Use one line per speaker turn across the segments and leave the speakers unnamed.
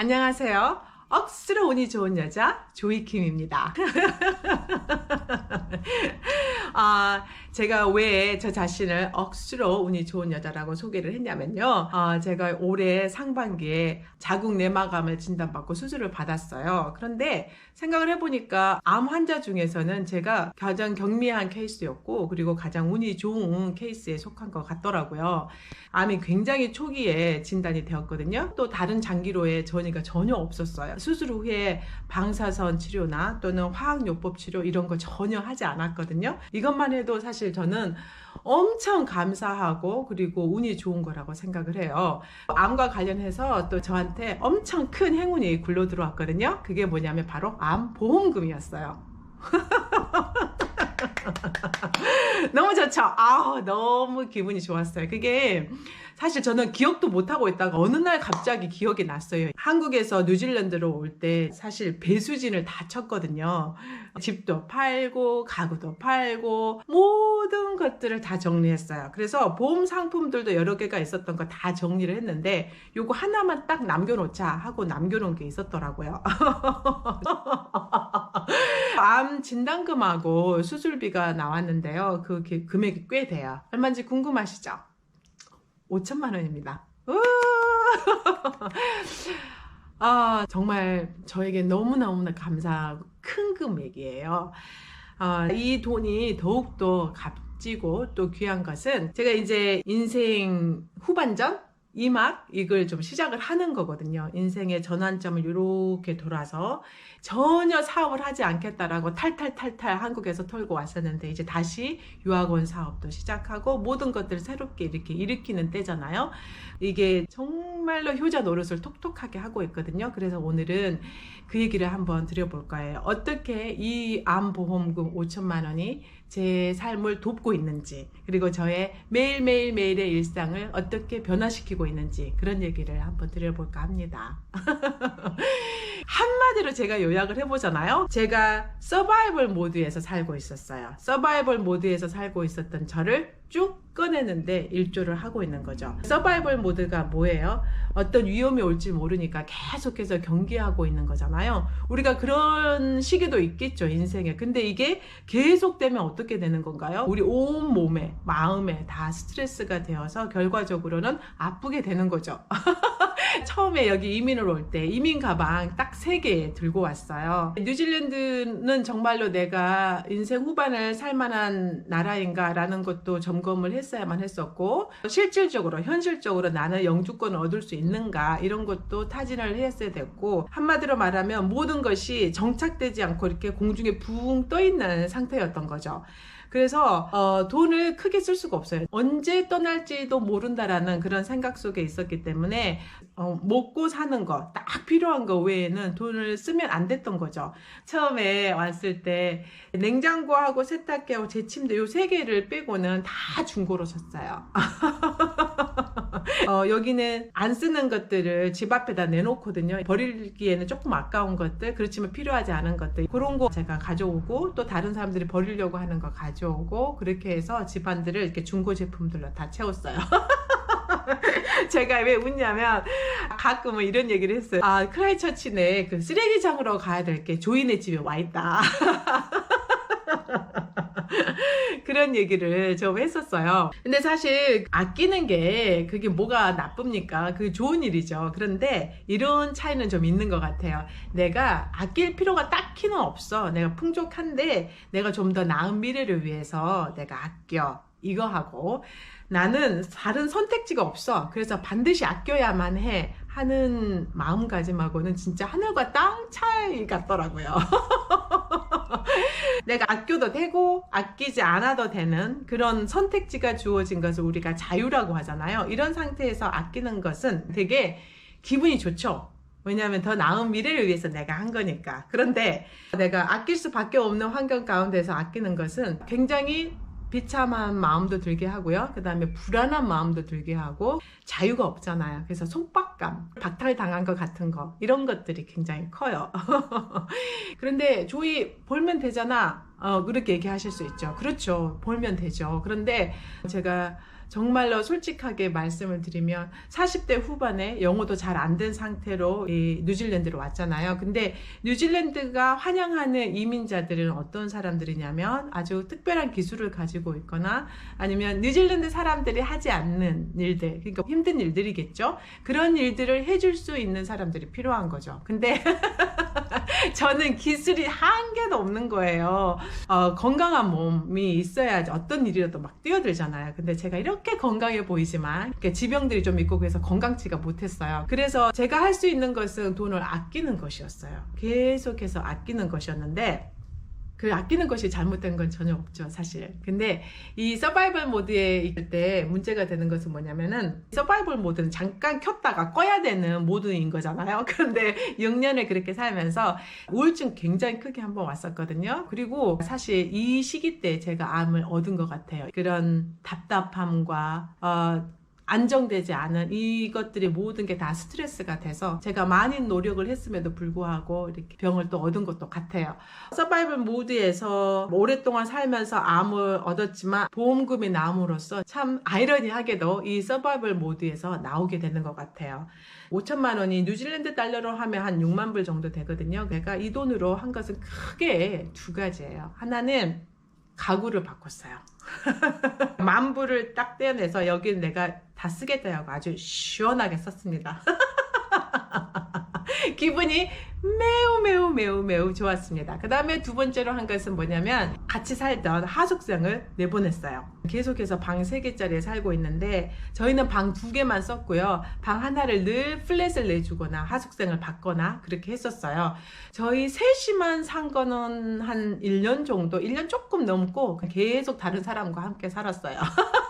안녕하세요. 억수로 운이 좋은 여자 조이킴입니다. 아, 제가 왜 저 자신을 억수로 운이 좋은 여자라고 소개를 했냐면요. 아, 제가 올해 상반기에 자궁 내막암을 진단받고 수술을 받았어요. 그런데 생각을 해보니까 암 환자 중에서는 제가 가장 경미한 케이스였고 그리고 가장 운이 좋은 케이스에 속한 것 같더라고요. 암이 굉장히 초기에 진단이 되었거든요. 또 다른 장기로의 전이가 전혀 없었어요. 수술 후에 방사선 치료나 또는 화학요법 치료 이런 거 전혀 하지 않았거든요. 이것만 해도 사실 저는 엄청 감사하고 그리고 운이 좋은 거라고 생각을 해요. 암과 관련해서 또 저한테 엄청 큰 행운이 굴러 들어왔거든요. 그게 뭐냐면 바로 암 보험금이었어요. 너무 좋죠? 아 너무 기분이 좋았어요. 그게 사실 저는 기억도 못하고 있다가 어느 날 갑자기 기억이 났어요. 한국에서 뉴질랜드로 올 때 사실 배수진을 다 쳤거든요. 집도 팔고, 가구도 팔고, 모든 것들을 다 정리했어요. 그래서 보험 상품들도 여러 개가 있었던 거 다 정리를 했는데, 요거 하나만 딱 남겨놓자 하고 남겨놓은 게 있었더라고요. 암 진단금하고 수술비가 나왔는데요. 그 기- 금액이 꽤 돼요. 얼마인지 궁금하시죠? 5천만 원입니다. 우! 아, 정말 저에게 너무너무나 감사하고 큰 금액이에요. 아, 이 돈이 더욱더 값지고 또 귀한 것은 제가 이제 인생 후반전? 이 막 이걸 좀 시작을 하는 거거든요. 인생의 전환점을 이렇게 돌아서 전혀 사업을 하지 않겠다라고 탈탈탈탈 한국에서 털고 왔었는데 이제 다시 유학원 사업도 시작하고 모든 것들을 새롭게 이렇게 일으키는 때잖아요. 이게 정말로 효자 노릇을 톡톡하게 하고 있거든요. 그래서 오늘은 그 얘기를 한번 드려볼 거예요. 어떻게 이 암보험금 5천만 원이 제 삶을 돕고 있는지, 그리고 저의 매일매일 매일의 일상을 어떻게 변화시키고 있는지 그런 얘기를 한번 드려볼까 합니다. 한마디로 제가 요약을 해보잖아요. 제가 서바이벌 모드에서 살고 있었어요. 서바이벌 모드에서 살고 있었던 저를 쭉 꺼내는데 일조를 하고 있는 거죠. 서바이벌 모드가 뭐예요? 어떤 위험이 올지 모르니까 계속해서 경계하고 있는 거잖아요. 우리가 그런 시기도 있겠죠, 인생에. 근데 이게 계속되면 어떻게 되는 건가요? 우리 온 몸에, 마음에 다 스트레스가 되어서 결과적으로는 아프게 되는 거죠. 처음에 여기 이민을 올 때 이민 가방 딱 세 개 들고 왔어요. 뉴질랜드는 정말로 내가 인생 후반을 살 만한 나라인가라는 것도 점검을 했어야만 했었고 실질적으로 현실적으로 나는 영주권을 얻을 수 있는가 이런 것도 타진을 했어야 됐고 한마디로 말하면 모든 것이 정착되지 않고 이렇게 공중에 붕 떠 있는 상태였던 거죠. 그래서 어, 돈을 크게 쓸 수가 없어요. 언제 떠날지도 모른다라는 그런 생각 속에 있었기 때문에 어, 먹고 사는 거, 딱 필요한 거 외에는 돈을 쓰면 안 됐던 거죠. 처음에 왔을 때 냉장고하고 세탁기하고 제 침대 요 세 개를 빼고는 다 중고로 샀어요. 어, 여기는 안 쓰는 것들을 집 앞에다 내놓거든요. 버리기에는 조금 아까운 것들, 그렇지만 필요하지 않은 것들 그런 거 제가 가져오고 또 다른 사람들이 버리려고 하는 거 가져오고 그렇게 해서 집안들을 이렇게 중고 제품들로 다 채웠어요. 제가 왜 웃냐면 가끔은 이런 얘기를 했어요. 아 크라이처치 내그 쓰레기장으로 가야 될 게 조이네 집에 와 있다. 그런 얘기를 좀 했었어요. 근데 사실 아끼는 게 그게 뭐가 나쁩니까? 그게 좋은 일이죠. 그런데 이런 차이는 좀 있는 것 같아요. 내가 아낄 필요가 딱히는 없어. 내가 풍족한데 내가 좀 더 나은 미래를 위해서 내가 아껴. 이거 하고 나는 다른 선택지가 없어. 그래서 반드시 아껴야만 해. 하는 마음가짐하고는 진짜 하늘과 땅 차이 같더라고요. 내가 아껴도 되고 아끼지 않아도 되는 그런 선택지가 주어진 것을 우리가 자유라고 하잖아요. 이런 상태에서 아끼는 것은 되게 기분이 좋죠. 왜냐하면 더 나은 미래를 위해서 내가 한 거니까. 그런데 내가 아낄 수밖에 없는 환경 가운데서 아끼는 것은 굉장히 비참한 마음도 들게 하고요. 그 다음에 불안한 마음도 들게 하고 자유가 없잖아요. 그래서 속박감, 박탈당한 것 같은 거 이런 것들이 굉장히 커요. 그런데 조이 벌면 되잖아. 어, 그렇게 얘기하실 수 있죠. 그렇죠. 벌면 되죠. 그런데 제가 정말로 솔직하게 말씀을 드리면 40대 후반에 영어도 잘 안 된 상태로 이 뉴질랜드로 왔잖아요. 근데 뉴질랜드가 환영하는 이민자들은 어떤 사람들이냐면 아주 특별한 기술을 가지고 있거나 아니면 뉴질랜드 사람들이 하지 않는 일들, 그러니까 힘든 일들이겠죠. 그런 일들을 해줄 수 있는 사람들이 필요한 거죠. 근데 저는 기술이 한 개도 없는 거예요. 어, 건강한 몸이 있어야지 어떤 일이라도 막 뛰어들잖아요. 근데 제가 이렇게 건강해 보이지만 지병들이 좀 있고 그래서 건강치가 못했어요. 그래서 제가 할 수 있는 것은 돈을 아끼는 것이었어요. 계속해서 아끼는 것이었는데 그 아끼는 것이 잘못된 건 전혀 없죠, 사실. 근데 이 서바이벌 모드에 있을 때 문제가 되는 것은 뭐냐면은 서바이벌 모드는 잠깐 켰다가 꺼야 되는 모드인 거잖아요. 그런데 6년을 그렇게 살면서 우울증 굉장히 크게 한번 왔었거든요. 그리고 사실 이 시기 때 제가 암을 얻은 것 같아요. 그런 답답함과 어, 안정되지 않은 이것들이 모든 게 다 스트레스가 돼서 제가 많은 노력을 했음에도 불구하고 이렇게 병을 또 얻은 것도 같아요. 서바이벌 모드에서 오랫동안 살면서 암을 얻었지만 보험금이 나옴으로써 참 아이러니하게도 이 서바이벌 모드에서 나오게 되는 것 같아요. 5천만 원이 뉴질랜드 달러로 하면 한 6만 불 정도 되거든요. 그러니까 이 돈으로 한 것은 크게 두 가지예요. 하나는 가구를 바꿨어요. 만불을 딱 떼어내서 여기는 내가 다 쓰겠다 하고 아주 시원하게 썼습니다. 기분이 매우 매우 매우 매우 좋았습니다. 그 다음에 두 번째로 한 것은 뭐냐면 같이 살던 하숙생을 내보냈어요. 계속해서 방 3개짜리에 살고 있는데 저희는 방 2개만 썼고요. 방 하나를 늘 플랫을 내주거나 하숙생을 받거나 그렇게 했었어요. 저희 셋이만 산 거는 한 1년 정도, 1년 조금 넘고 계속 다른 사람과 함께 살았어요.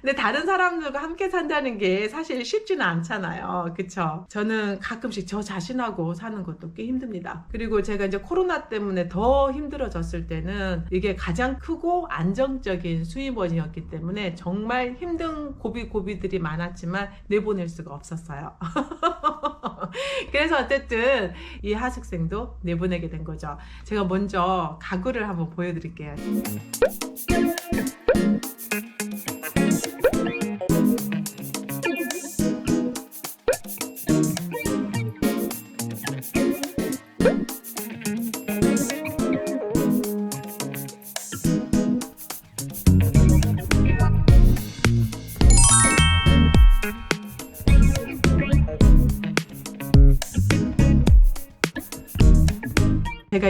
근데 다른 사람들과 함께 산다는 게 사실 쉽지는 않잖아요. 그쵸? 저는 가끔씩 저 자신하고 사는 것도 꽤 힘듭니다. 그리고 제가 이제 코로나 때문에 더 힘들어졌을 때는 이게 가장 크고 안정적인 수입원이었기 때문에 정말 힘든 고비고비들이 많았지만 내보낼 수가 없었어요. 그래서 어쨌든 이 하숙생도 내보내게 된 거죠. 제가 먼저 가구를 한번 보여드릴게요.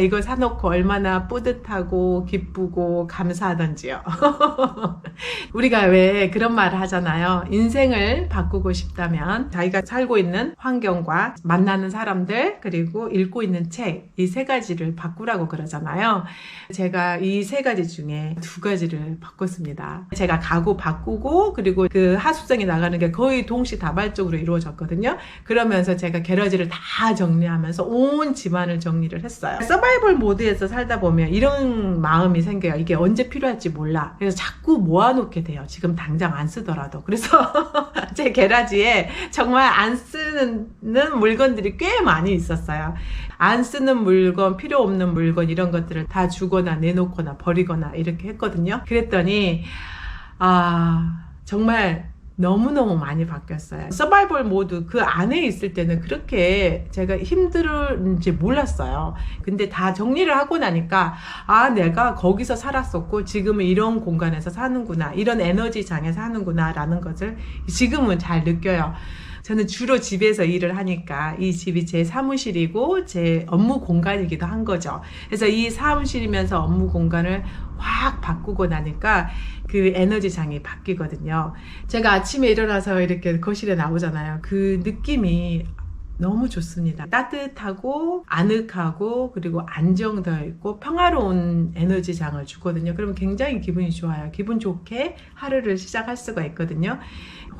이걸 사놓고 얼마나 뿌듯하고 기쁘고 감사하던지요. 우리가 왜 그런 말을 하잖아요. 인생을 바꾸고 싶다면 자기가 살고 있는 환경과 만나는 사람들 그리고 읽고 있는 책 이 세 가지를 바꾸라고 그러잖아요. 제가 이 세 가지 중에 두 가지를 바꿨습니다. 제가 가구 바꾸고 그리고 그 하숙생이 나가는 게 거의 동시다발적으로 이루어졌거든요. 그러면서 제가 게러지를 다 정리하면서 온 집안을 정리를 했어요. 벌 모드에서 살다 보면 이런 마음이 생겨요. 이게 언제 필요할지 몰라. 그래서 자꾸 모아놓게 돼요. 지금 당장 안 쓰더라도. 그래서 제 게라지에 정말 안 쓰는 물건들이 꽤 많이 있었어요. 안 쓰는 물건, 필요 없는 물건 이런 것들을 다 주거나 내놓거나 버리거나 이렇게 했거든요. 그랬더니 아 정말 너무너무 많이 바뀌었어요. 서바이벌 모드 그 안에 있을 때는 그렇게 제가 힘들은지 몰랐어요. 근데 다 정리를 하고 나니까 아, 내가 거기서 살았었고 지금은 이런 공간에서 사는구나. 이런 에너지 장에 사는구나. 라는 것을 지금은 잘 느껴요. 저는 주로 집에서 일을 하니까 이 집이 제 사무실이고 제 업무 공간이기도 한 거죠. 그래서 이 사무실이면서 업무 공간을 확 바꾸고 나니까 그 에너지장이 바뀌거든요. 제가 아침에 일어나서 이렇게 거실에 나오잖아요. 그 느낌이 너무 좋습니다. 따뜻하고 아늑하고 그리고 안정되어 있고 평화로운 에너지장을 주거든요. 그러면 굉장히 기분이 좋아요. 기분 좋게 하루를 시작할 수가 있거든요.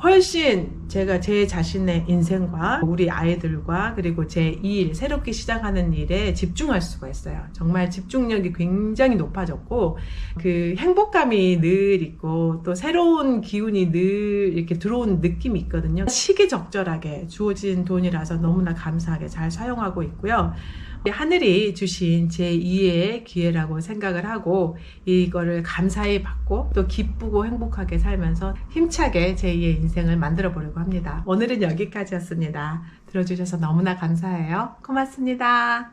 훨씬 제가 제 자신의 인생과 우리 아이들과 그리고 제 일, 새롭게 시작하는 일에 집중할 수가 있어요. 정말 집중력이 굉장히 높아졌고, 그 행복감이 늘 있고, 또 새로운 기운이 늘 이렇게 들어온 느낌이 있거든요. 시기적절하게 주어진 돈이라서 너무나 감사하게 잘 사용하고 있고요. 하늘이 주신 제2의 기회라고 생각을 하고 이거를 감사히 받고 또 기쁘고 행복하게 살면서 힘차게 제2의 인생을 만들어 보려고 합니다. 오늘은 여기까지였습니다. 들어주셔서 너무나 감사해요. 고맙습니다.